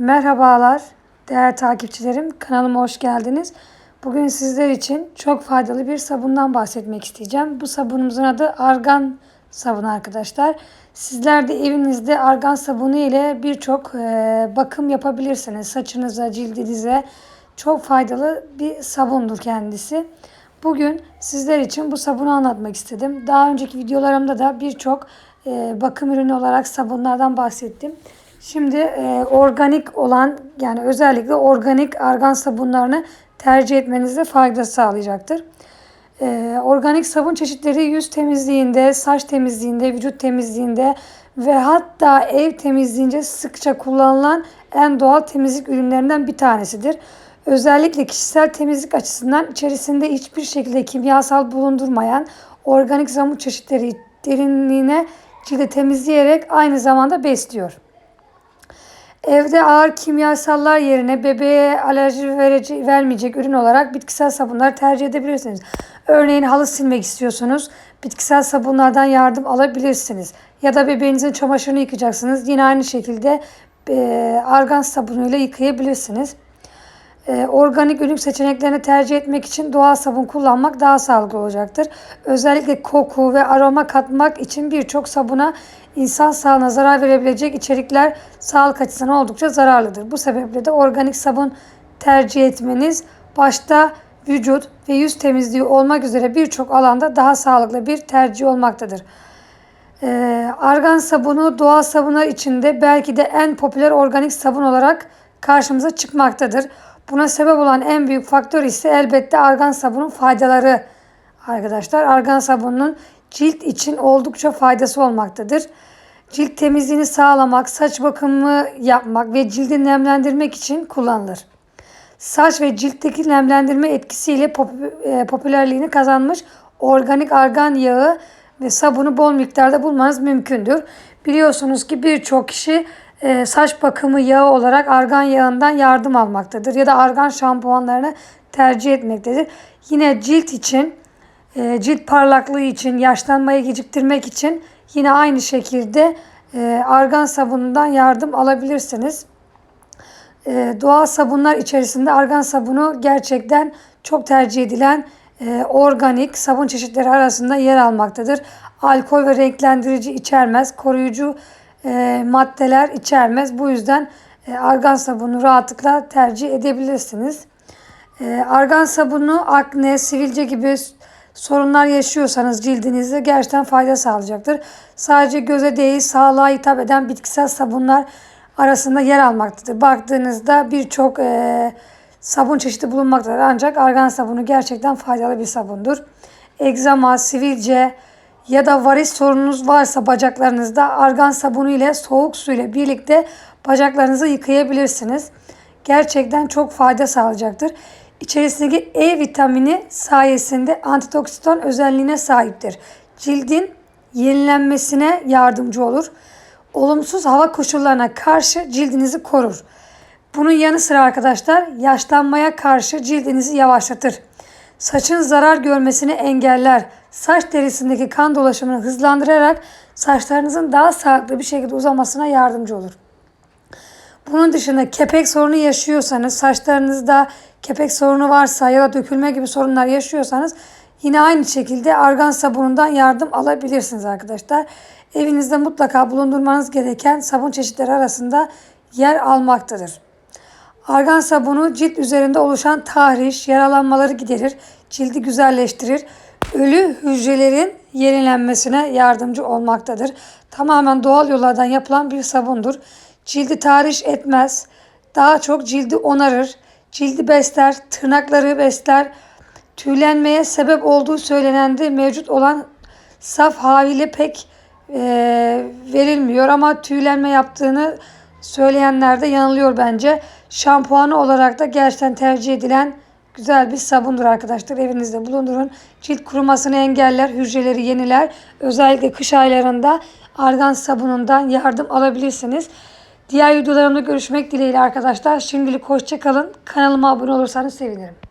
Merhabalar değerli takipçilerim. Kanalıma hoş geldiniz. Bugün sizler için çok faydalı bir sabundan bahsetmek isteyeceğim. Bu sabunumuzun adı argan sabunu arkadaşlar. Sizler de evinizde argan sabunu ile birçok e, bakım yapabilirsiniz. Saçınıza, cildinize çok faydalı bir sabundur kendisi. Bugün sizler için bu sabunu anlatmak istedim. Daha önceki videolarımda da birçok e, bakım ürünü olarak sabunlardan bahsettim. Şimdi e, organik olan yani özellikle organik argan sabunlarını tercih etmenizde fayda sağlayacaktır. E, organik sabun çeşitleri yüz temizliğinde, saç temizliğinde, vücut temizliğinde ve hatta ev temizliğince sıkça kullanılan en doğal temizlik ürünlerinden bir tanesidir. Özellikle kişisel temizlik açısından içerisinde hiçbir şekilde kimyasal bulundurmayan organik sabun çeşitleri derinliğine cilde temizleyerek aynı zamanda besliyor. Evde ağır kimyasallar yerine bebeğe alerji verici, vermeyecek ürün olarak bitkisel sabunlar tercih edebilirsiniz. Örneğin halı silmek istiyorsunuz. Bitkisel sabunlardan yardım alabilirsiniz. Ya da bebeğinizin çamaşırını yıkacaksınız. Yine aynı şekilde e, argan sabunuyla yıkayabilirsiniz. E, organik ürün seçeneklerini tercih etmek için doğal sabun kullanmak daha sağlıklı olacaktır. Özellikle koku ve aroma katmak için birçok sabuna insan sağlığına zarar verebilecek içerikler sağlık açısından oldukça zararlıdır. Bu sebeple de organik sabun tercih etmeniz başta vücut ve yüz temizliği olmak üzere birçok alanda daha sağlıklı bir tercih olmaktadır. Ee, argan sabunu doğal sabunlar içinde belki de en popüler organik sabun olarak karşımıza çıkmaktadır. Buna sebep olan en büyük faktör ise elbette argan sabunun faydaları arkadaşlar. Argan sabununun cilt için oldukça faydası olmaktadır. Cilt temizliğini sağlamak, saç bakımı yapmak ve cildi nemlendirmek için kullanılır. Saç ve ciltteki nemlendirme etkisiyle e, popülerliğini kazanmış organik argan yağı ve sabunu bol miktarda bulmanız mümkündür. Biliyorsunuz ki birçok kişi e, saç bakımı yağı olarak argan yağından yardım almaktadır ya da argan şampuanlarını tercih etmektedir. Yine cilt için, e, cilt parlaklığı için, yaşlanmayı geciktirmek için yine aynı şekilde e, argan sabunundan yardım alabilirsiniz. Doğal sabunlar içerisinde argan sabunu gerçekten çok tercih edilen organik sabun çeşitleri arasında yer almaktadır. Alkol ve renklendirici içermez, koruyucu e, maddeler içermez. Bu yüzden e, argan sabunu rahatlıkla tercih edebilirsiniz. E, argan sabunu akne, sivilce gibi sorunlar yaşıyorsanız cildinizde gerçekten fayda sağlayacaktır. Sadece göze değil sağlığa hitap eden bitkisel sabunlar arasında yer almaktadır. Baktığınızda birçok e, sabun çeşidi bulunmaktadır. Ancak argan sabunu gerçekten faydalı bir sabundur. Egzama, sivilce, ya da varis sorununuz varsa bacaklarınızda argan sabunu ile soğuk su ile birlikte bacaklarınızı yıkayabilirsiniz. Gerçekten çok fayda sağlayacaktır. İçerisindeki E vitamini sayesinde antitoksiton özelliğine sahiptir. Cildin yenilenmesine yardımcı olur. Olumsuz hava koşullarına karşı cildinizi korur. Bunun yanı sıra arkadaşlar yaşlanmaya karşı cildinizi yavaşlatır. Saçın zarar görmesini engeller saç derisindeki kan dolaşımını hızlandırarak saçlarınızın daha sağlıklı bir şekilde uzamasına yardımcı olur. Bunun dışında kepek sorunu yaşıyorsanız, saçlarınızda kepek sorunu varsa ya da dökülme gibi sorunlar yaşıyorsanız yine aynı şekilde argan sabunundan yardım alabilirsiniz arkadaşlar. Evinizde mutlaka bulundurmanız gereken sabun çeşitleri arasında yer almaktadır. Argan sabunu cilt üzerinde oluşan tahriş, yaralanmaları giderir, cildi güzelleştirir ölü hücrelerin yenilenmesine yardımcı olmaktadır. Tamamen doğal yollardan yapılan bir sabundur. Cildi tahriş etmez. Daha çok cildi onarır. Cildi besler, tırnakları besler. Tüylenmeye sebep olduğu söylenendi mevcut olan saf haliyle pek e, verilmiyor ama tüylenme yaptığını söyleyenler de yanılıyor bence. Şampuanı olarak da gerçekten tercih edilen güzel bir sabundur arkadaşlar. Evinizde bulundurun. Cilt kurumasını engeller, hücreleri yeniler. Özellikle kış aylarında argan sabunundan yardım alabilirsiniz. Diğer videolarımda görüşmek dileğiyle arkadaşlar. Şimdilik hoşçakalın. Kanalıma abone olursanız sevinirim.